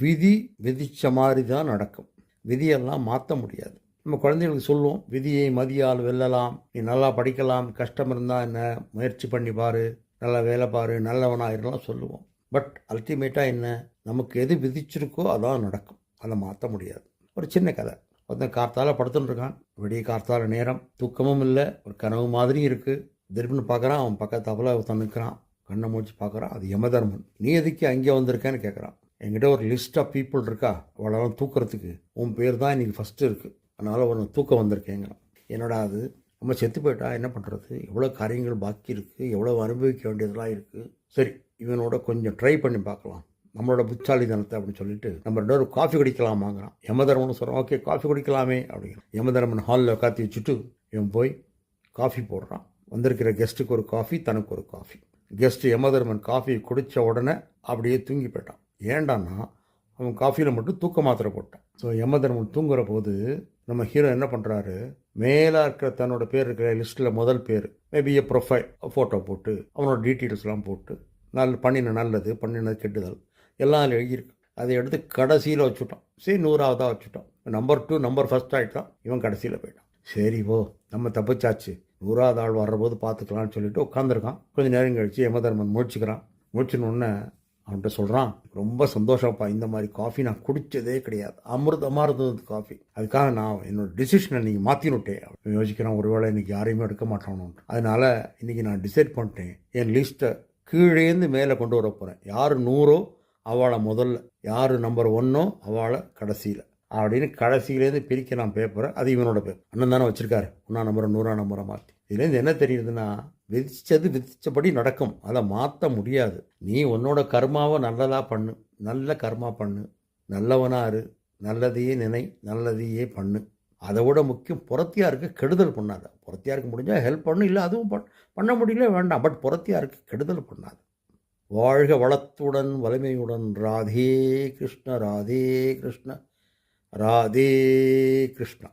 விதி விதிச்ச மாதிரி தான் நடக்கும். விதியெல்லாம் மாற்ற முடியாது. நம்ம குழந்தைகளுக்கு சொல்லுவோம் விதியை மதியால் வெல்லலாம். நீ நல்லா படிக்கலாம். கஷ்டம் இருந்தால் என்ன? முயற்சி பண்ணி பாரு. நல்லா வேலை பாரு. நல்லவனாயிரலாம் சொல்லுவோம். பட் அல்டிமேட்டாக என்ன? நமக்கு எது விதிச்சிருக்கோ அதான் நடக்கும். அதை மாற்ற முடியாது. ஒரு சின்ன கதை. ஒருத்தன் கார்த்தால படுத்துட்டுருக்கான் விடிய கார்த்தால நேரம். தூக்கமும் இல்லை. ஒரு கனவு மாதிரி இருக்குது திருப்பின்னு பார்க்குறான் அவன் பக்கத்தாப்பில் ஒருத்தன் நிற்கிறான் கண்ணை மூச்சு பார்க்குறான் அது யமதர்மன். நீ எதுக்கு அங்கே வந்திருக்கேன்னு கேட்குறான் என்கிட்ட ஒரு லிஸ்ட் ஆஃப் பீப்புள் இருக்கா? அவளெல்லாம் தூக்கிறதுக்கு. உன் பேர் தான் இன்றைக்கி ஃபஸ்ட்டு இருக்குது அதனால் உன்னை தூக்கம் வந்திருக்கேங்கிறான். என்னடா அது? நம்ம செத்து போயிட்டா? என்ன பண்ணுறது எவ்வளோ காரியங்கள் பாக்கி இருக்குது எவ்வளோ அனுபவிக்க வேண்டியதெல்லாம் இருக்குது சரி இவனோட கொஞ்சம் ட்ரை பண்ணி பார்க்கலாம். நம்மளோட புத்தாளிதனத்தை அப்படின்னு சொல்லிட்டு நம்ம ரெண்டு பேரும் காஃபி குடிக்கலாமாங்கிறான். யமதர்மன் சொல்கிறான் ஓகே காஃபி குடிக்கலாமே அப்படிங்கிறான். யமதர்மன் ஹாலில் உட்காத்தி வச்சுட்டு இவன் போய் காஃபி போடுறான். வந்திருக்கிற கெஸ்ட்டுக்கு ஒரு காஃபி தனக்கு ஒரு காஃபி கெஸ்ட்டு யமதர்மன் காஃபி குடித்த உடனே அப்படியே தூங்கி போயிட்டான். ஏண்டான்னா அவன் காஃபியில் மட்டும் தூக்க மாத்திரை போட்டான். ஸோ யமதர்மன் தூங்குற போது நம்ம ஹீரோ என்ன பண்ணுறாரு மேலே இருக்கிற தன்னோட பேர் இருக்கிற லிஸ்ட்டில் முதல் பேர் மேபி ஏ ப்ரொஃபைல் ஃபோட்டோ போட்டு அவனோட டீட்டெயில்ஸ்லாம் போட்டு நல்ல பண்ணின நல்லது பண்ணினது கெட்டுதல் எல்லாம் அதில் எழுதியிருக்கு. அதை எடுத்து கடைசியில் வச்சுட்டோம் சரி நூறாவதாக வச்சுட்டோம் நம்பர் டூ நம்பர் ஃபஸ்ட் ஆகிட்டான் இவன் கடைசியில் போயிட்டான். சரி ஓ நம்ம தப்பிச்சாச்சு. நூறாவது ஆள் வர்றபோது பார்த்துக்கலாம்னு சொல்லிட்டு உட்காந்துருக்கான் கொஞ்சம் நேரம் கழித்து யமதர்மன் முடிச்சுக்கிறான் முடிச்சினோடனே அவன்கிட்ட சொல்கிறான் ரொம்ப சந்தோஷப்பா இந்த மாதிரி காஃபி நான் குடித்ததே கிடையாது. அமிர்தமாக இருந்தது காஃபி அதுக்காக நான் என்னோட டிசிஷனை நீங்கள் மாற்றினுட்டேன் அவன் யோசிக்கிறான் ஒருவேளை இன்றைக்கி யாரையுமே எடுக்க மாட்டானு அதனால் இன்றைக்கி நான் டிசைட் பண்ணிட்டேன் என் லிஸ்ட்டை கீழேந்து மேலே கொண்டு வர போகிறேன் யார் நூறோ அவளை முதல்ல. யார் நம்பர் ஒன்னோ அவளை கடைசியில். அப்படின்னு கடைசியிலேருந்து பிரிக்க நான் பேப்பரை அது இவனோட பேப்பர் அண்ணன் தானே வச்சுருக்காரு. ஒன்றா நம்பரை நூறா நம்பரை மாற்றி இதுலேருந்து என்ன தெரியுதுன்னா விதிச்சது விதிச்சபடி நடக்கும். அதை மாற்ற முடியாது. நீ உன்னோட கர்மாவை நல்லதாக பண்ணு. நல்ல கர்மா பண்ணு. நல்லவனாரு நல்லதையே நினை. நல்லதையே பண்ணு. அதை விட முக்கியம் புறத்தியாருக்கு கெடுதல் பண்ணாத. புறத்தியாருக்கு முடிஞ்சால் ஹெல்ப் பண்ணு. இல்லை அதுவும் பண் பண்ண முடியல வேண்டாம். பட் புறத்தியாருக்கு கெடுதல் பண்ணாது. வாழ்க வளத்துடன் வலிமையுடன். ராதே கிருஷ்ண ராதே கிருஷ்ண. ராதே கிருஷ்ணா.